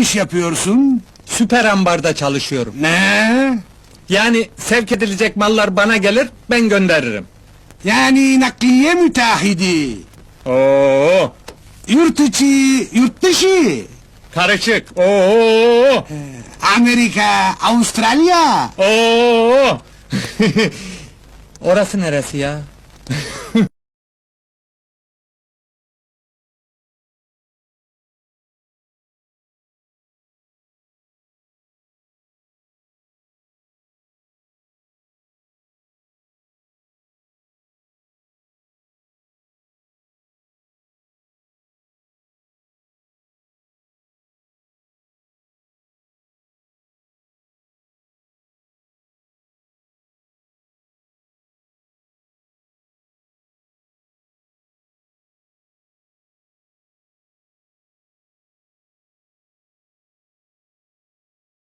iş yapıyorsun? Süper ambarda çalışıyorum. Ne? Yani sevk edilecek mallar bana gelir, ben gönderirim. Yani nakliye müteahhidi. Oo, Yurt içi, yurt dışı. karışık. Oo, ee, Amerika, Avustralya. oo. Orası neresi ya?